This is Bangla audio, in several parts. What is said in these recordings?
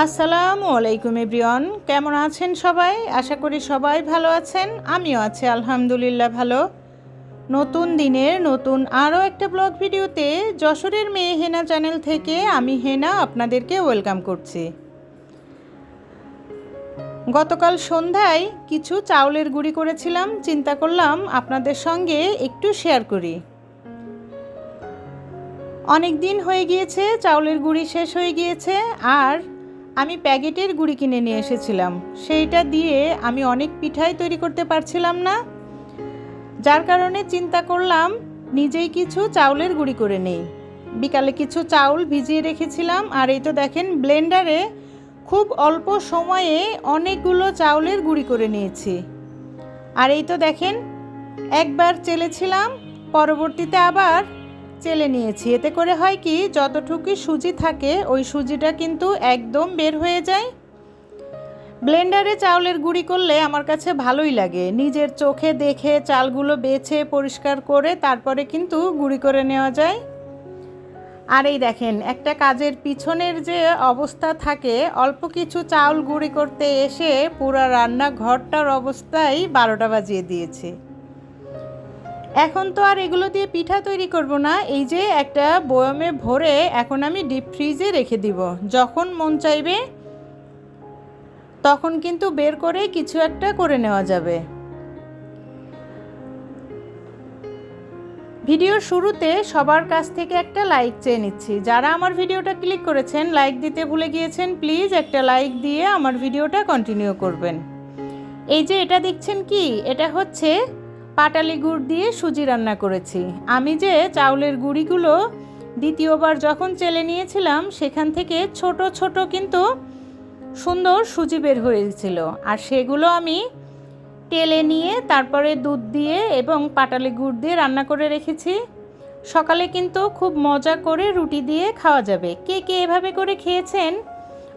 আসসালামু আলাইকুম এভরিওয়ান, কেমন আছেন সবাই? আশা করি সবাই ভালো আছেন, আমিও আছি আলহামদুলিল্লাহ ভালো। নতুন দিনের নতুন আরও একটা ব্লগ ভিডিওতে যশোরের মেয়ে হেনা চ্যানেল থেকে আমি হেনা আপনাদেরকে ওয়েলকাম করছি। গতকাল সন্ধ্যায় কিছু চাউলের গুঁড়ি করেছিলাম, চিন্তা করলাম আপনাদের সঙ্গে একটু শেয়ার করি। অনেক দিন হয়ে গিয়েছে, চাউলের গুঁড়ি শেষ হয়ে গিয়েছে, আর আমি প্যাকেটের গুড়ি কিনে নিয়ে এসেছিলাম। সেইটা দিয়ে আমি অনেক পিঠাই তৈরি করতে পারছিলাম না। যার কারণে চিন্তা করলাম, নিজেই কিছু চাউলের গুঁড়ি করে নেই। বিকালে কিছু চাউল ভিজিয়ে রেখেছিলাম, আর এই তো দেখেন ব্লেন্ডারে খুব অল্প সময়ে অনেকগুলো চাউলের গুঁড়ি করে নিয়েছি। আর এই তো দেখেন, একবার চেলেছিলাম, পরবর্তীতে আবার চেলে নিয়েছি। এতে করে হয় কি, যতটুকু সুজি থাকে, ওই সুজিটা কিন্তু একদম বের হয়ে যায়। ব্লেন্ডারে চাউলের গুঁড়ি করলে আমার কাছে ভালোই লাগে। নিজের চোখে দেখে চালগুলো বেছে পরিষ্কার করে তারপরে কিন্তু গুঁড়ি করে নেওয়া যায়। আর এই দেখেন, একটা কাজের পিছনের যে অবস্থা থাকে, অল্প কিছু চাউল গুঁড়ি করতে এসে পুরো রান্নাঘরটার অবস্থায় বারোটা বাজিয়ে দিয়েছে। এখন তো আর এগুলো দিয়ে পিঠা তৈরি করব না, এই যে একটা বয়মে ভরে এখন আমি ডিপ ফ্রিজে রেখে দিব। যখন মন চাইবে, তখন কিন্তু বের করে কিছু একটা করে নেওয়া যাবে। ভিডিওর শুরুতে সবার কাছ থেকে একটা লাইক চেয়ে নিচ্ছি। যারা আমার ভিডিওটা ক্লিক করেছেন, লাইক দিতে ভুলে গিয়েছেন, প্লিজ একটা লাইক দিয়ে আমার ভিডিওটা কন্টিনিউ করবেন। এই যে এটা দেখছেন কি? এটা হচ্ছে পাটালি গুড় দিয়ে সুজি রান্না করেছি। আমি যে চাউলের গুঁড়িগুলো দ্বিতীয়বার যখন চেলে নিয়েছিলাম, সেখান থেকে ছোট ছোট কিন্তু সুন্দর সুজি বের হয়েছিল। আর সেগুলো আমি টেলে নিয়ে তারপরে দুধ দিয়ে এবং পাটালি গুড় দিয়ে রান্না করে রেখেছি। সকালে কিন্তু খুব মজা করে রুটি দিয়ে খাওয়া যাবে। কে কে এভাবে করে খেয়েছেন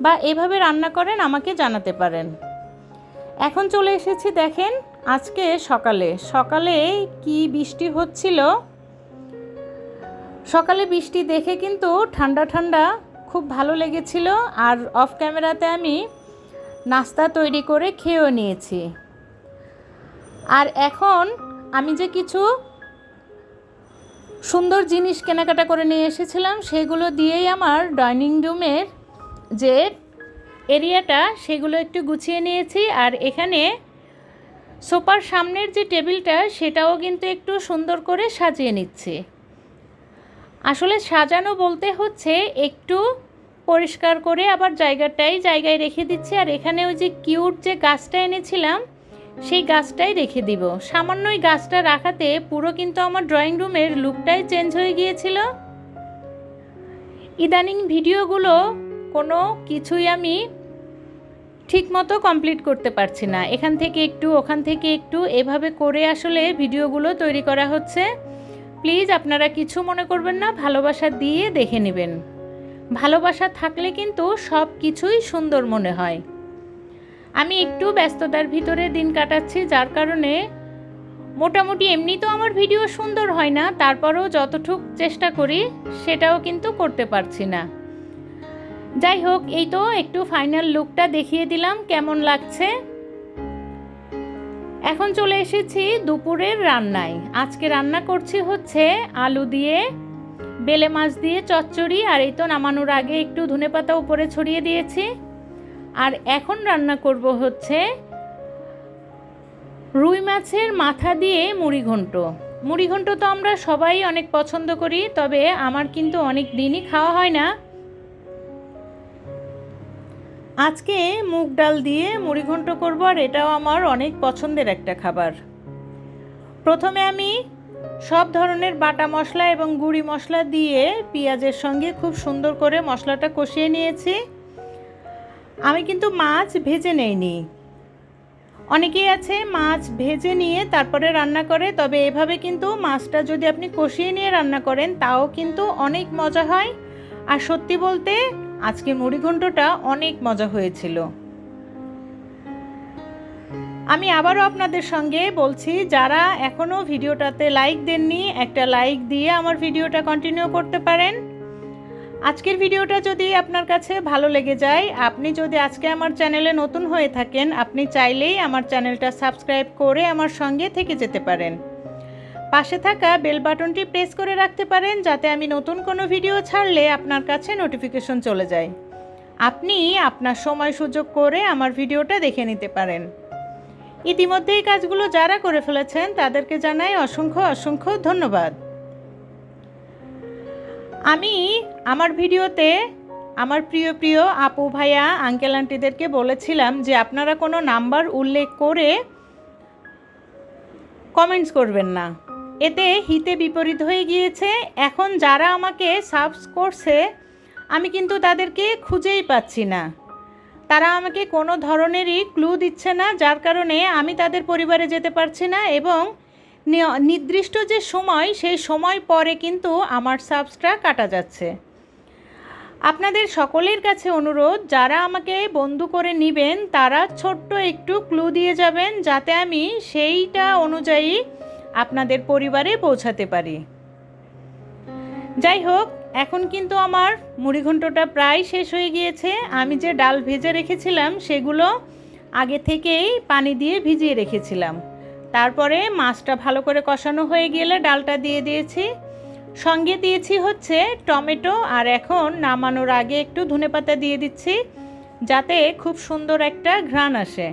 বা এভাবে রান্না করেন আমাকে জানাতে পারেন। এখন চলে এসেছি, দেখেন আজকে সকালে সকালে কি বৃষ্টি হচ্ছিল? সকালে বৃষ্টি দেখে কিন্তু ঠান্ডা ঠান্ডা খুব ভালো লেগেছিল আর অফ ক্যামেরাতে আমি নাস্তা তৈরি করে খেয়েও নিয়েছি। আর এখন আমি যে কিছু সুন্দর জিনিস কেনাকাটা করে নিয়ে এসেছিলাম, সেগুলো দিয়েই আমার ডাইনিং রুমের যে এরিয়াটা, সেগুলো একটু গুছিয়ে নিয়েছি। আর এখানে সোফার সামনের যে টেবিলটা, সেটাও কিন্তু একটু সুন্দর করে সাজিয়ে নিচ্ছে। আসলে সাজানো বলতে হচ্ছে একটু পরিষ্কার করে আবার জায়গাটাই জায়গায় রেখে দিচ্ছি। আর এখানে ওই যে কিউট যে গাছটা এনেছিলাম, সেই গাছটাই রেখে দিব। সামান্য ওই গাছটা রাখাতে পুরো কিন্তু আমার ড্রয়িং রুমের লুকটাই চেঞ্জ হয়ে গিয়েছিল। ইদানিং ভিডিওগুলো কোনো কিছুই আমি ঠিকমতো কমপ্লিট করতে পারছি না। এখান থেকে একটু, ওখান থেকে একটু, এভাবে করে আসলে ভিডিওগুলো তৈরি করা হচ্ছে। প্লিজ আপনারা কিছু মনে করবেন না, ভালোবাসা দিয়ে দেখে নেবেন। ভালোবাসা থাকলে কিন্তু সব কিছুই সুন্দর মনে হয়। আমি একটু ব্যস্ততার ভিতরে দিন কাটাচ্ছি, যার কারণে মোটামুটি এমনি তো আমার ভিডিও সুন্দর হয় না, তারপরেও যতটুক চেষ্টা করি, সেটাও কিন্তু করতে পারছি না। যাই হোক, এই তো একটু ফাইনাল লুকটা দেখিয়ে দিলাম, কেমন লাগছে? এখন চলে এসেছি দুপুরের রান্নায়। আজকে রান্না করছি হচ্ছে আলু দিয়ে, বেলে মাছ দিয়ে চচ্চড়ি, আর এই তো নামানোর আগে একটু ধনেপাতা উপরে ছড়িয়ে দিয়েছি। আর এখন রান্না করব হচ্ছে রুই মাছের মাথা দিয়ে মুড়ি ঘন্ট। মুড়ি ঘন্ট তো আমরা সবাই অনেক পছন্দ করি, তবে আমার কিন্তু অনেক দিনই খাওয়া হয় না। আজকে মুগ ডাল দিয়ে মুড়ি ঘন্ট করব আর এটাও আমার অনেক পছন্দের একটা খাবার। প্রথমে আমি সব ধরনের বাটা মশলা এবং গুঁড়ি মশলা দিয়ে পেঁয়াজের সঙ্গে খুব সুন্দর করে মশলাটা কষিয়ে নিয়েছি। আমি কিন্তু মাছ ভেজে নেইনি। অনেকেই আছে মাছ ভেজে নিয়ে তারপরে রান্না করে, তবে এভাবে কিন্তু মাছটা যদি আপনি কষিয়ে নিয়ে রান্না করেন, তাও কিন্তু অনেক মজা হয়। আর সত্যি বলতে আজকে মুড়িঘণ্টটা অনেক মজা হয়েছিল। আমি আবারও আপনাদের সঙ্গে বলছি, যারা এখনও ভিডিওটাতে লাইক দেননি, একটা লাইক দিয়ে আমার ভিডিওটা কন্টিনিউ করতে পারেন। আজকের ভিডিওটা যদি আপনার কাছে ভালো লেগে যায়, আপনি যদি আজকে আমার চ্যানেলে নতুন হয়ে থাকেন, আপনি চাইলেই আমার চ্যানেলটা সাবস্ক্রাইব করে আমার সঙ্গে থেকে যেতে পারেন। পাশে থাকা বেল বাটনটি প্রেস করে রাখতে পারেন যাতে আমি নতুন কোনো ভিডিও ছাড়লে আপনার কাছে নোটিফিকেশন চলে যায়। আপনি আপনার সময় সুযোগ করে আমার ভিডিওটা দেখে নিতে পারেন। ইতিমধ্যে এই কাজগুলো যারা করে ফেলেছেন, তাদেরকে জানাই অসংখ্য অসংখ্য ধন্যবাদ। আমি আমার ভিডিওতে আমার প্রিয় প্রিয় আপু, ভাইয়া, আঙ্কেল, আন্টিদেরকে বলেছিলাম যে আপনারা কোনো নাম্বার উল্লেখ করে কমেন্টস করবেন না। এতে হিতে বিপরীত হয়ে গিয়েছে। এখন যারা আমাকে সাবস করছে, আমি কিন্তু তাদেরকে খুঁজেই পাচ্ছি না। তারা আমাকে কোনো ধরনেরই ক্লু দিচ্ছে না, যার কারণে আমি তাদের পরিবারে যেতে পারছি না এবং নির্দিষ্ট যে সময়, সেই সময় পরে কিন্তু আমার সাবসটা কাটা যাচ্ছে। আপনাদের সকলের কাছে অনুরোধ, যারা আমাকে বন্ধু করে নেবেন, তারা ছোট্ট একটু ক্লু দিয়ে যাবেন, যাতে আমি সেইটা অনুযায়ী আপনাদের পরিবারে পৌঁছাতে পারি। যাই হোক এখন কিন্তু আমার মুড়িঘণ্টটা প্রায় শেষ হয়ে গিয়েছে। আমি যে ডাল ভেজে রেখেছিলাম, সেগুলো আগে থেকেই পানি দিয়ে ভিজিয়ে রেখেছিলাম। তারপরে মাছটা ভালো করে কষানো হয়ে গেলে ডালটা দিয়ে দিয়েছি। সঙ্গে দিয়েছি হচ্ছে টমেটো, আর এখন নামানোর আগে একটু ধনেপাতা দিয়ে দিচ্ছি, যাতে খুব সুন্দর একটা ঘ্রাণ আসে।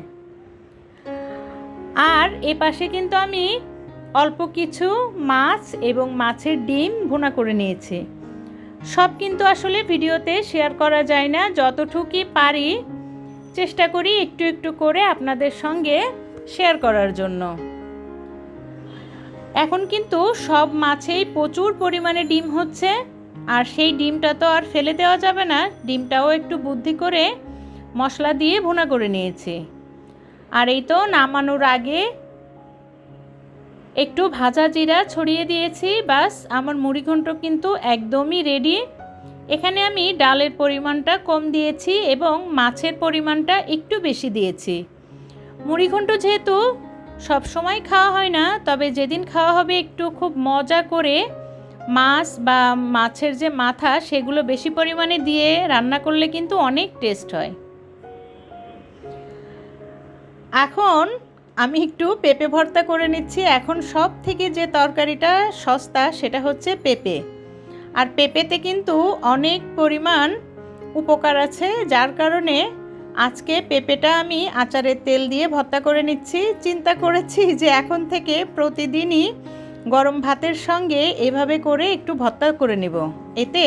আর এ পাশে কিন্তু আমি অল্প কিছু মাছ এবং মাছের ডিম ভুনা করে নিয়েছি। সব কিন্তু আসলে ভিডিওতে শেয়ার করা যায় না। যতটুকুই পারি চেষ্টা করি একটু একটু করে আপনাদের সঙ্গে শেয়ার করার জন্য। এখন কিন্তু সব মাছেই প্রচুর পরিমাণে ডিম হচ্ছে। আর সেই ডিমটা তো আর ফেলে দেওয়া যাবে না। ডিমটাও একটু বুদ্ধি করে মশলা দিয়ে ভুনা করে নিয়েছি। আর এই তো নামানোর আগে একটু ভাজা জিরা ছড়িয়ে দিয়েছি, বাস। আমার মুড়িঘণ্ট কিন্তু একদমই রেডি এখানে আমি ডালের পরিমাণটা কম দিয়েছি এবং মাছের পরিমাণটা একটু বেশি দিয়েছি। মুড়িঘণ্ট যেহেতু সব সময় খাওয়া হয় না, তবে যেদিন খাওয়া হবে একটু খুব মজা করে মাছ বা মাছের যে মাথা, সেগুলো বেশি পরিমাণে দিয়ে রান্না করলে কিন্তু অনেক টেস্ট হয়। এখন আমি একটু পেঁপে ভর্তা করে নিচ্ছি। এখন সব থেকে যে তরকারিটা সস্তা সেটা হচ্ছে পেঁপে। আর পেঁপেতে কিন্তু অনেক পরিমাণ উপকার আছে। যার কারণে আজকে পেঁপেটা আমি আচারের তেল দিয়ে ভর্তা করে নিচ্ছি। চিন্তা করেছি যে এখন থেকে প্রতিদিনই গরম ভাতের সঙ্গে এভাবে করে একটু ভর্তা করে নেব। এতে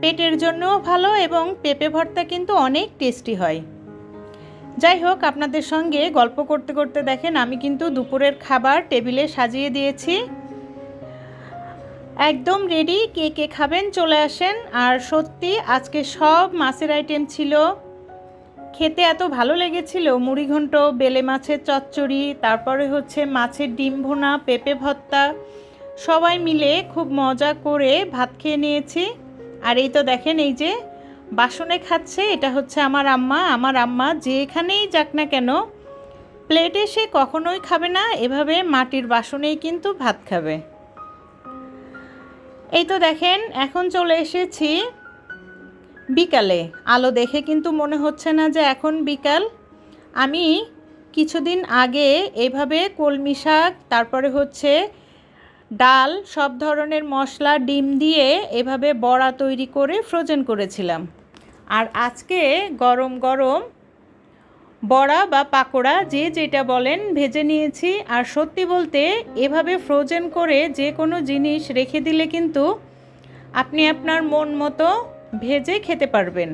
পেটের জন্যও ভালো এবং পেঁপে ভর্তা কিন্তু অনেক টেস্টি হয়। যাই হোক, আপনাদের সঙ্গে গল্প করতে করতে দেখেন, আমি কিন্তু দুপুরের খাবার টেবিলে সাজিয়ে দিয়েছি। একদম রেডি কে কে খাবেন চলে আসেন। আর সত্যি, আজকে সব মাছের আইটেম ছিল। খেতে এত ভালো লেগেছিল মুড়িঘণ্ট বেলে মাছের চচ্চড়ি, তারপরে হচ্ছে মাছের ডিম ভুনা, পেঁপে ভর্তা। সবাই মিলে খুব মজা করে ভাত খেয়ে নিয়েছি। আর এই তো দেখেন, এই যে বাসনে খাচ্ছে, এটা হচ্ছে আমার আম্মা আমার আম্মা যেখানেই যাক না কেন, প্লেটে সে কখনোই খাবে না, এভাবে মাটির বাসনেই কিন্তু ভাত খাবে। এই তো দেখেন, এখন চলে এসেছি বিকালে। আলো দেখে কিন্তু মনে হচ্ছে না যে এখন বিকাল। আমি কিছুদিন আগে এভাবে কলমি শাক, তারপরে হচ্ছে ডাল, সব ধরনের মশলা, ডিম দিয়ে এভাবে বড়া তৈরি করে ফ্রোজেন করেছিলাম। আর আজকে গরম গরম বড়া বা পাকোড়া যে যেটা বলেন ভেজে নিয়েছি। আর সত্যি বলতে এভাবে ফ্রোজেন করে যে কোনো জিনিস রেখে দিলে কিন্তু আপনি আপনার মন মতো ভেজে খেতে পারবেন।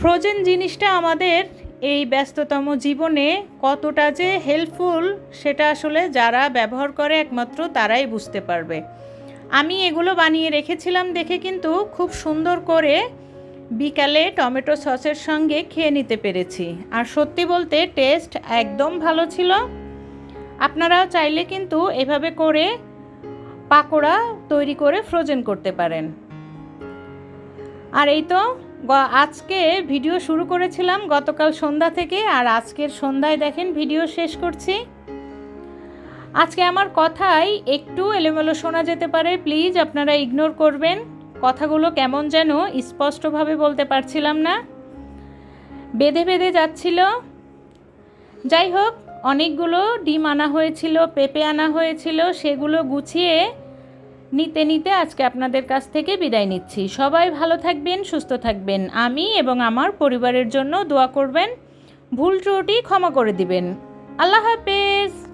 ফ্রোজেন জিনিসটা আমাদের এই ব্যস্ততম জীবনে কতটা যে হেল্পফুল সেটা আসলে যারা ব্যবহার করে একমাত্র তারাই বুঝতে পারবে। আমি এগুলো বানিয়ে রেখেছিলাম দেখে কিন্তু খুব সুন্দর করে বিকালে টমেটো সসের সঙ্গে খেয়ে নিতে পেরেছি। আর সত্যি বলতে টেস্ট একদম ভালো ছিল। আপনারাও চাইলে কিন্তু এভাবে করে পাকোড়া তৈরি করে ফ্রোজেন করতে পারেন। আর এই তো আজকে ভিডিও শুরু করেছিলাম গতকাল সন্ধ্যা থেকে। আর আজকের সন্ধ্যায় দেখেন ভিডিও শেষ করছি। আজকে আমার কথাই একটু এলোমেলো শোনা যেতে পারে। প্লিজ আপনারা ইগনোর করবেন। কথাগুলো কেমন যেন স্পষ্টভাবে বলতে পারছিলাম না। বেঁধে বেঁধে যাচ্ছিল। যাই হোক, অনেকগুলো ডিম আনা হয়েছিল, পেঁপে আনা হয়েছিল, সেগুলো গুছিয়ে নিতে নিতে আজকে আপনাদের কাছ থেকে বিদায় নিচ্ছি। সবাই ভালো থাকবেন, সুস্থ থাকবেন। আমি এবং আমার পরিবারের জন্য দোয়া করবেন। ভুল ত্রুটি ক্ষমা করে দিবেন। আল্লাহ হাফেজ।